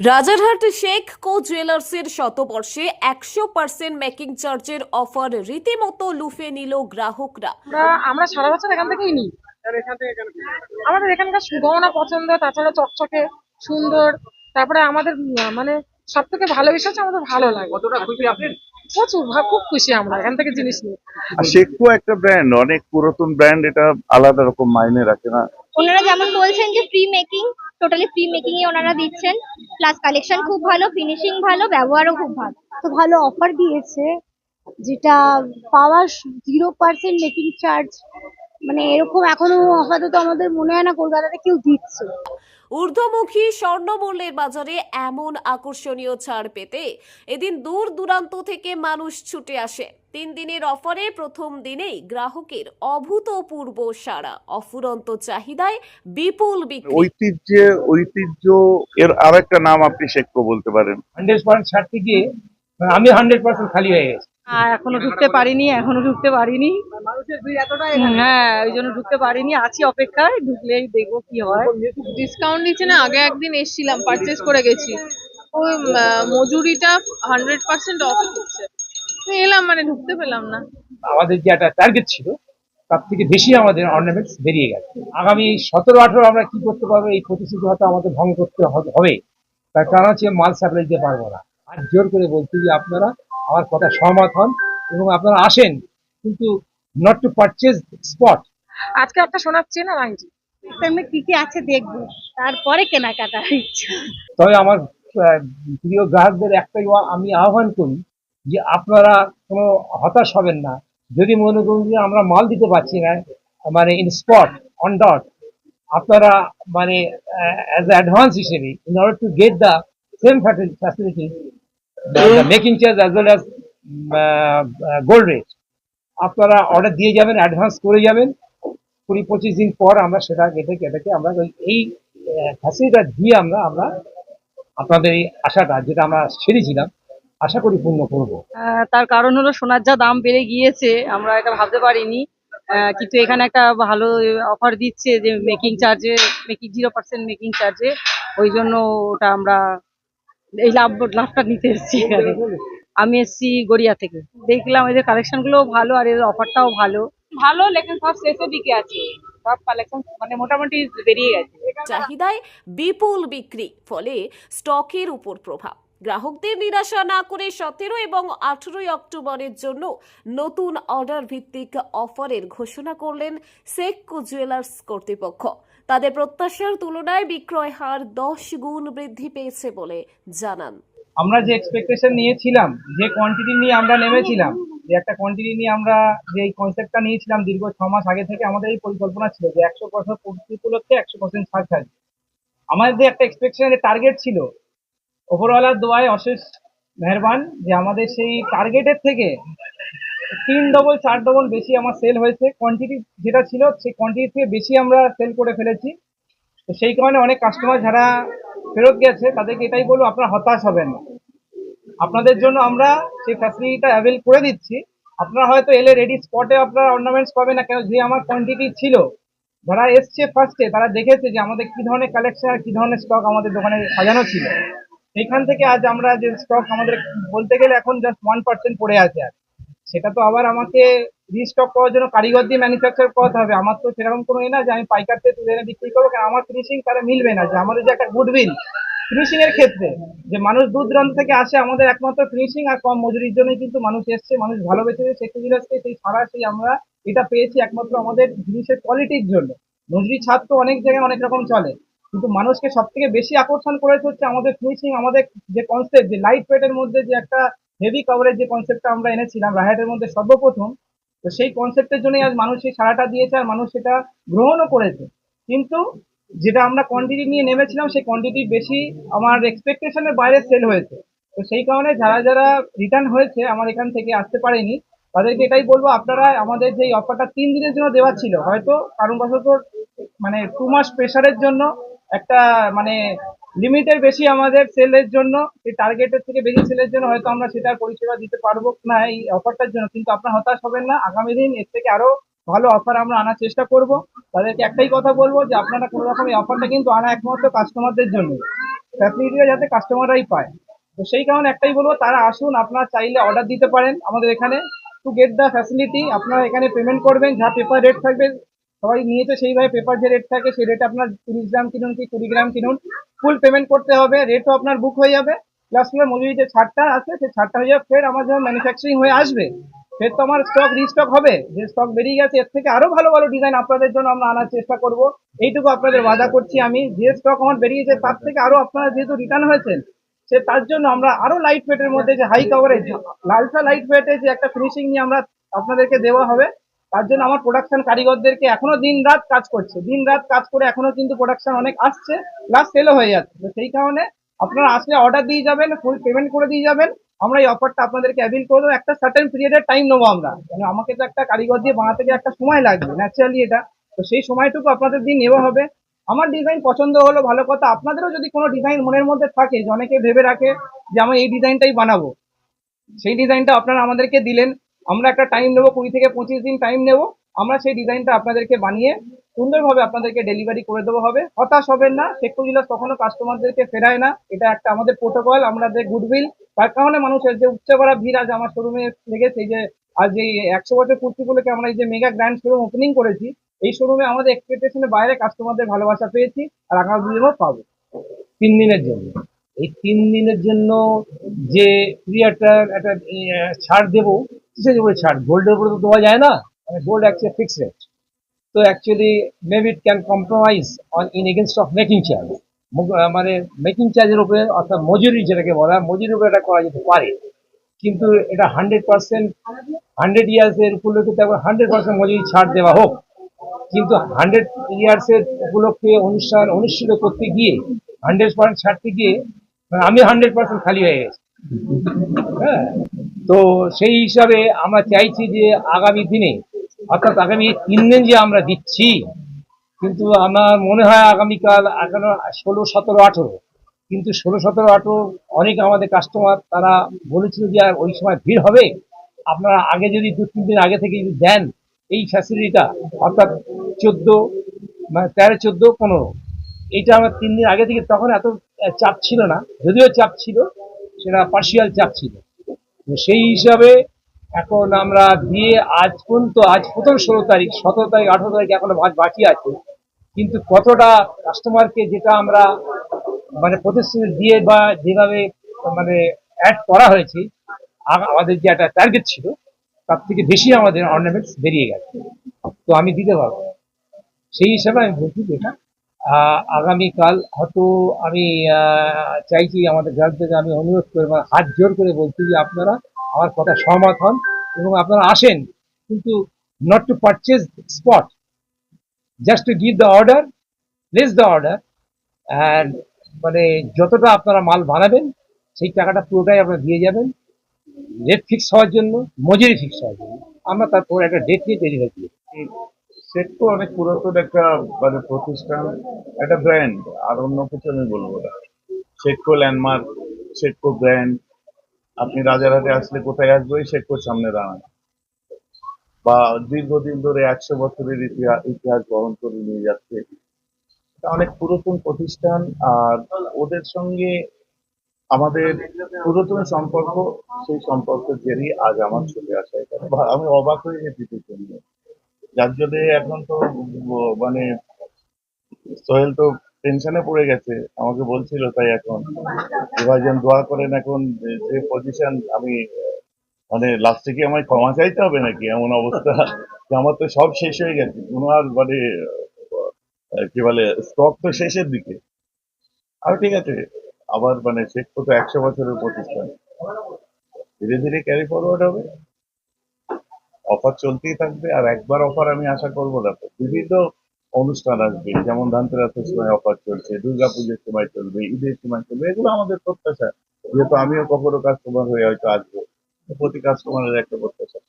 রাজারহাট শেখ কো জুয়েলার্সের শতবর্ষে একশো percent making চার্জের offer রীতিমতো লুফে নিল গ্রাহকরা। আমরা আমরা সারা বছর এখান থেকেই নিই। আমাদের এখানকার সুগমনা পছন্দ তাছাড়া চকচকে সুন্দর তারপরে আমাদের মানে সব থেকে ভালো বিষয় আমাদের ভালো লাগে। কতটা খুশি আপনি? প্রচুর খুব খুশি আমরা এখান থেকে জিনিস নিয়ে। আর একটা ব্র্যান্ড অনেক পুরাতন ব্র্যান্ড এটা আলাদা রকম মাইনে রাখে না। ওনারা যেমন বলছেন যে free making totally free making এ ওনারা দিচ্ছেন। প্লাস কালেকশন খুব ভালো ফিনিশিং ভালো ব্যবহারও খুব ভালো। তো ভালো অফার দিয়েছে যেটা পাওয়া জিরো পার্সেন্ট মেকিং চার্জ মানে এরকম এখনও আপাতত আমাদের মনে হয় না কলকাতাতে কেউ দিচ্ছে। ঊর্ধ্বমুখী স্বর্ণমূল্যের বাজারে এমন আকর্ষণীয় ছাড় পেতে এদিন দূর দূরান্ত থেকে মানুষ ছুটে আসে। তিন দিনের অফারে প্রথম দিনেই গ্রাহকের অভূতপূর্ব সারা অফুরন্ত চাহিদায় বিপুল বিক্রি। ঐতিহ্যে ঐতিহ্য এর আরেকটা নাম আপনি শেকো বলতে পারেন। হান্ড্রেড পার্সেন্ট ছাড়তে গিয়ে আমি হান্ড্রেড পার্সেন্ট খালি হয়ে গেছি। আর এখনও ঢুকতে পারিনি এখনও ঢুকতে পারিনি। হ্যাঁ ওই জন্য ঢুকতে পারিনি আছি অপেক্ষায় ঢুকলেই দেখব কি হয়। ডিসকাউন্ট দিচ্ছে না আগে একদিন এসেছিলাম পারচেস করে গেছি। ওই মজুরিটা হান্ড্রেড পার্সেন্ট অফ দিচ্ছে এলাম মানে ঢুকতে পেলাম না। আমাদের যে একটা টার্গেট ছিল তার থেকে বেশি আমাদের অর্নামেন্টস বেরিয়ে গেছে। আগামী সতেরো আঠারো আমরা কি করতে পারব এই প্রতিশ্রুতি হয়তো আমাদের ভঙ্গ করতে হবে- হবে তার কারণ হচ্ছে মাল সাপ্লাই দিতে পারব না। আর জোর করে বলছি যে আপনারা আমার কথা সহমত হন এবং আপনারা আসেন কিন্তু নট টু পারচেজ স্পট আজকে একটা শোনাচ্ছি না নাইনটি সামনে কি কি আছে দেখব। তারপরে কেনাকাটা ইচ্ছা তবে আমার প্রিয় গ্রাহকদের একটাই আমি আহ্বান করি যে আপনারা কোনো হতাশ হবেন না। যদি মনে করুন যে আমরা মাল দিতে পারছি না মানে ইন স্পট অন ডট আপনারা মানে অ্যাজ অ্যাডভান্স হিসেবে in order to get the same facility making charge as well as gold rate আপনারা অর্ডার দিয়ে যাবেন অ্যাডভান্স করে যাবেন। কুড়ি পঁচিশ দিন পর আমরা সেটা কেটে কেটে আমরা এই ফ্যাসিলিটিটা দিয়ে আমরা আমরা আপনাদের এই আশাটা যেটা আমরা ছেড়েছিলাম আশা করি পূর্ণ করব। তার কারণ হলো সোনার যা দাম বেড়ে গিয়েছে আমরা এটা ভাবতে পারিনি। কিন্তু এখানে একটা ভালো অফার দিচ্ছে যে মেকিং চার্জে মেকিং জিরো পার্সেন্ট মেকিং চার্জে ওই জন্য ওটা আমরা এই লাভ লাভটা নিতে এসেছি এখানে। আমি এসেছি গড়িয়া থেকে। দেখলাম এদের কালেকশনগুলো ভালো আর এদের অফারটাও ভালো। ভালো লেকিন সব শেষের দিকে আছে। সব কালেকশন মানে মোটামুটি বেরিয়ে গেছে। চাহিদায় বিপুল বিক্রি ফলে স্টকের উপর প্রভাব। গ্রাহকদের নিরাশা না করে সতেরো এবং আঠেরোই অক্টোবরের জন্য নতুন অর্ডার ভিত্তিক অফারের ঘোষণা করলেন সেককো জুয়েলার্স কর্তৃপক্ষ। তাদের প্রত্যাশার তুলনায় বিক্রয় হার দশ গুণ বৃদ্ধি পেয়েছে বলে জানান। আমরা যে এক্সপেকটেশন নিয়েছিলাম, যে কোয়ান্টিটি নিয়ে আমরা নেমেছিলাম, যে একটা কোয়ান্টিটি নিয়ে আমরা যে এই কনসেপ্টটা নিয়েছিলাম দীর্ঘ ছ মাস আগে থেকে আমাদের এই পরিকল্পনা ছিল যে একশো পার্সেন্ট উপলক্ষে একশো পার্সেন্ট ছাড় থাকবে আমাদের যে একটা এক্সপেকটেশনের টার্গেট ছিল ওপরওয়ালার দোয়ায় অশেষ মেহরবান যে আমাদের সেই টার্গেটের থেকে তিন ডবল চার ডবল বেশি আমার সেল হয়েছে। কোয়ান্টিটি যেটা ছিল, সেই কোয়ান্টিটি থেকে বেশি আমরা সেল করে ফেলেছি। তো সেই কারণে অনেক কাস্টমার যারা ফেরত গেছে, তাদেরকে এটাই বলব, আপনারা হতাশ হবেন না। আপনাদের জন্য আমরা সেই ফ্যাসিলিটিটা অ্যাভেল করে দিচ্ছি। আপনারা হয়তো এলে রেডি স্পটে আপনারা অর্নামেন্টস পাবেন না, কেন যে আমার কোয়ান্টিটি ছিল। যারা এসছে ফার্স্টে তারা দেখেছে যে আমাদের কি ধরনের কালেকশন আর কি ধরনের স্টক আমাদের দোকানে সাজানো ছিল। সেইখান থেকে আজ আমরা যে স্টক আমাদের বলতে গেলে এখন জাস্ট ওয়ান পার্সেন্ট পড়ে আছে আর সেটা তো আবার আমাকে রিস্টক করার জন্য কারিগর দিয়ে ম্যানুফ্যাকচার করাতে হবে। আমার তো সেরকম কোনো এ না যে আমি পাইকার থেকে তুলে এনে বিক্রি করব, কারণ আমার ফিনিশিং তারা মিলবে না। যে আমাদের যে একটা গুডউইল ফিনিশিং এর ক্ষেত্রে যে মানুষ দূর দূরান্ত থেকে আসে, আমাদের একমাত্র ফিনিশিং আর কম মজুরির জন্যই কিন্তু মানুষ এসছে, মানুষ ভালোবেসেছে শেখ জিনিসকে সেই ছাড়া সেই আমরা এটা পেয়েছি একমাত্র আমাদের জিনিসের কোয়ালিটির জন্য। মজুরি ছাদ তো অনেক জায়গায় অনেক রকম চলে। কিন্তু মানুষকে সব থেকে বেশি আকর্ষণ করেছে হচ্ছে আমাদের ফিনিশিং আমাদের যে কনসেপ্ট যে লাইট ওয়েটের মধ্যে যে একটা হেভি কভারেজ যে কনসেপ্টটা আমরা এনেছিলাম রাহাটের মধ্যে সর্বপ্রথম, তো সেই কনসেপ্টের জন্যই আজ মানুষ সেই সাড়াটা দিয়েছে আর মানুষ সেটা গ্রহণও করেছে। কিন্তু যেটা আমরা কোয়ান্টিটি নিয়ে নেমেছিলাম, সেই কোয়ান্টিটি বেশি আমার এক্সপেকটেশনের বাইরে সেল হয়েছে। তো সেই কারণে যারা যারা রিটার্ন হয়েছে, আমার এখান থেকে আসতে পারেনি, তাদেরকে এটাই বলব, আপনারা আমাদের যে অফারটা তিন দিনের জন্য দেওয়া ছিল, হয়তো কারণবশত মানে টু মাস প্রেশারের জন্য একটা মানে লিমিটের বেশি আমাদের সেলের জন্য, এই টার্গেটের থেকে বেশি সেলের জন্য হয়তো আমরা সেটার পরিষেবা দিতে পারব না এই অফারটার জন্য। কিন্তু আপনারা হতাশ হবেন না, আগামী দিন এর থেকে আরও ভালো অফার আমরা আনার চেষ্টা করব। তাদেরকে একটাই কথা বলব যে, আপনারা কোনো রকম এই অফারটা কিন্তু আনা একমাত্র কাস্টমারদের জন্য। ফ্যাসিলিটিটা যাতে কাস্টমাররাই পায়। তো সেই কারণে একটাই বলব, তারা আসুন, আপনারা চাইলে অর্ডার দিতে পারেন আমাদের এখানে। টু গেট দ্য ফ্যাসিলিটি আপনারা এখানে পেমেন্ট করবেন, যা পেপার রেট থাকবে সবাই নিয়ে নিয়েছে সেইভাবে পেপার যে রেট থাকে, সেই রেট আপনার তিরিশ গ্রাম কিনুন কি কুড়ি গ্রাম কিনুন। ফুল পেমেন্ট করতে হবে রেটও আপনার বুক হয়ে যাবে। প্লাস আপনার মজুরি যে ছাড়টা আছে, সেই ছাড়টা হয়ে যাবে, ফের আমার যখন ম্যানুফ্যাকচারিং হয়ে আসবে। ফের তো আমার স্টক রিস্টক হবে। যে স্টক বেরিয়ে গেছে, এর থেকে আরও ভালো ভালো ডিজাইন আপনাদের জন্য আমরা আনার চেষ্টা করব। এইটুকু আপনাদের ওয়াদা করছি আমি। যে স্টক আমার বেরিয়েছে, তার থেকে আরও আপনারা যেহেতু রিটার্ন হয়েছেন, সে তার জন্য আমরা আরও লাইট ওয়েটের মধ্যে যে হাই কভারেজ লালসা লাইট ওয়েটে যে একটা ফিনিশিং নিয়ে আমরা আপনাদেরকে দেওয়া হবে। তার জন্য আমার প্রোডাকশন কারিগরদেরকে এখনও দিন রাত কাজ করছে। দিন রাত কাজ করে এখনও কিন্তু প্রোডাকশন অনেক আসছে প্লাস সেলও হয়ে যাচ্ছে। তো সেই কারণে আপনারা আসলে অর্ডার দিয়ে যাবেন ফুল পেমেন্ট করে দিয়ে যাবেন। আমরা এই অফারটা আপনাদেরকে অ্যাভিল করে দেবো। একটা সার্টেন পিরিয়ডের টাইম নেব আমরা। কেন আমাকে তো একটা কারিগর দিয়ে বানাতে গিয়ে একটা সময় লাগবে ন্যাচারালি এটা। তো সেই সময়টুকু আপনাদের দিয়ে নেওয়া হবে। আমার ডিজাইন পছন্দ হলো, ভালো কথা। আপনাদেরও যদি কোনো ডিজাইন মনের মধ্যে থাকে, যে অনেকে ভেবে রাখে যে আমি এই ডিজাইনটাই বানাবো, সেই ডিজাইনটা আপনারা আমাদেরকে দিলেন। আমরা একটা টাইম নেব, কুড়ি থেকে পঁচিশ দিন টাইম নেব। আমরা সেই ডিজাইনটা আপনাদেরকে বানিয়ে সুন্দরভাবে আপনাদেরকে ডেলিভারি করে দেবো হবে। হতাশ হবেন না, শেখপুর জেলার কখনো কাস্টমারদেরকে ফেরায় না। এটা একটা আমাদের প্রোটোকল আমাদের গুডউইল তার কারণে মানুষের যে উপচে করা ভিড় আজ আমার শোরুমে লেগেছে যে আজ এই একশো বছর পূর্তিগুলোকে আমরা এই যে মেগা গ্র্যান্ড শোরুম ওপেনিং করেছি, এই শোরুমে আমাদের এক্সপেকটেশনের বাইরে কাস্টমারদের ভালোবাসা পেয়েছি আর আগামী দিনেও পাবো। তিন দিনের জন্য। এই তিন দিনের জন্য যে পিরিয়ডটা একটা ছাড় দেবো কিসের উপরে ছাড় গোল্ডের উপরে তো দেওয়া যায় না মানে গোল্ড অ্যাকচুয়ালি ফিক্স রেট তো actually maybe it can compromise on in against of making charge মানে মেকিং চার্জের উপরে, অর্থাৎ মজুরি যেটাকে বলা হয়, মজুরির উপরে এটা করা যেতে পারে। কিন্তু এটা হান্ড্রেড পার্সেন্ট হান্ড্রেড ইয়ার্সের উপলক্ষে তারপর হান্ড্রেড পার্সেন্ট মজুরি ছাড় দেওয়া হোক। কিন্তু হান্ড্রেড ইয়ার্সের উপলক্ষে অনুষ্ঠান অনুষ্ঠিত করতে গিয়ে হান্ড্রেড পার্সেন্ট ছাড়তে গিয়ে মানে আমি হান্ড্রেড পার্সেন্ট খালি হয়ে গেছি। হ্যাঁ? তো সেই হিসাবে আমরা চাইছি যে আগামী দিনে, অর্থাৎ আগামী তিন দিন যে আমরা দিচ্ছি, কিন্তু আমার মনে হয় আগামীকাল এখনও ষোলো, সতেরো, আঠেরো। কিন্তু ষোলো, সতেরো, আঠেরো অনেক আমাদের কাস্টমার তারা বলেছিল যে আর ওই সময় ভিড় হবে। আপনারা আগে যদি দু, তিন দিন আগে থেকে যদি দেন এই ফ্যাসিলিটিটা অর্থাৎ চোদ্দ মানে তেরো, চোদ্দ, পনেরো, এইটা আমার তিন দিন আগে থেকে তখন এত চাপ ছিল না, যদিও চাপ ছিল, সেটা পার্সিয়াল চাপ ছিল। সেই হিসাবে এখন আমরা দিয়ে আজ পর্যন্ত, আজ প্রথম ষোলো তারিখ, সতেরো তারিখ, আঠেরো তারিখ এখনও ভাগ বাকি আছে। কিন্তু কতটা কাস্টমারকে যেটা আমরা মানে প্রতিশ্রুতি দিয়ে বা যেভাবে মানে অ্যাড করা হয়েছে আমাদের যে একটা টার্গেট ছিল, তার থেকে বেশি আমাদের অর্নামেন্টস বেরিয়ে গেছে। তো আমি দিতে পারব। সেই হিসাবে আমি বলছি যেটা আগামীকাল হয়তো আমি চাইছি আমাদের গ্রাহকদেরকে আমি অনুরোধ করে মানে হাত জোর করে বলছি যে আপনারা আমার কথা সহমত হন এবং আপনারা আসেন। কিন্তু not to purchase spot just to give the order place the order and মানে যতটা আপনারা মাল বানাবেন, সেই টাকাটা পুরোটাই আপনারা দিয়ে যাবেন। রেট ফিক্স হওয়ার জন্য, মজুরি ফিক্স হওয়ার জন্য। আমরা তারপর একটা ডেট নিয়ে ডেলিভারি দিই সেটকো অনেক পুরাতন একটা মানে প্রতিষ্ঠান, একটা ব্র্যান্ড আর অন্য কিছু আমি বলব না। সেটকো ল্যান্ডমার্ক সেটকো ব্র্যান্ড আপনি রাজারহাটে আসলে কোথায় আসবে, ওই সেটকোর সামনে দাঁড়ান। বা দীর্ঘদিন ধরে একশো বছরের ইতিহাস ইতিহাস বহন করে নিয়ে যাচ্ছে। অনেক পুরাতন প্রতিষ্ঠান, আর ওদের সঙ্গে আমাদের পুরাতন সম্পর্ক, সেই সম্পর্কের জেরেই আজ আমার চলে আসা এখানে। আমি অবাক হয়ে গেছি দুটোর নিয়ে যার জন্য এখন তো মানে সোহেল তো টেনশনে পড়ে গেছে। আমাকে বলছিল তাই এখন। যে ভাইজান দোয়া করেন এখন, যে পজিশন আমি মানে লাস্টে কি আমায় ক্ষমা চাইতে হবে নাকি? এমন অবস্থা। যে আমার তো সব শেষ হয়ে গেছে। কোনো আর মানে কি বলে স্টক তো শেষের দিকে। আর ঠিক আছে, আবার মানে শেখ তো একশো বছরের প্রতিষ্ঠান। ধীরে ধীরে ক্যারি ফরওয়ার্ড হবে। অফার চলতেই থাকবে আর একবার অফার আমি আশা করব না। তো বিভিন্ন অনুষ্ঠান আসবে, যেমন ধানতেরাসের সময় অফার চলছে দুর্গা পুজোর সময় চলবে, ঈদের সময় চলবে, এগুলো আমাদের প্রত্যাশা। যেহেতু আমিও কখনো কাস্টমার হয়ে হয়তো আসব। প্রতি কাস্টমারের একটা প্রত্যাশা।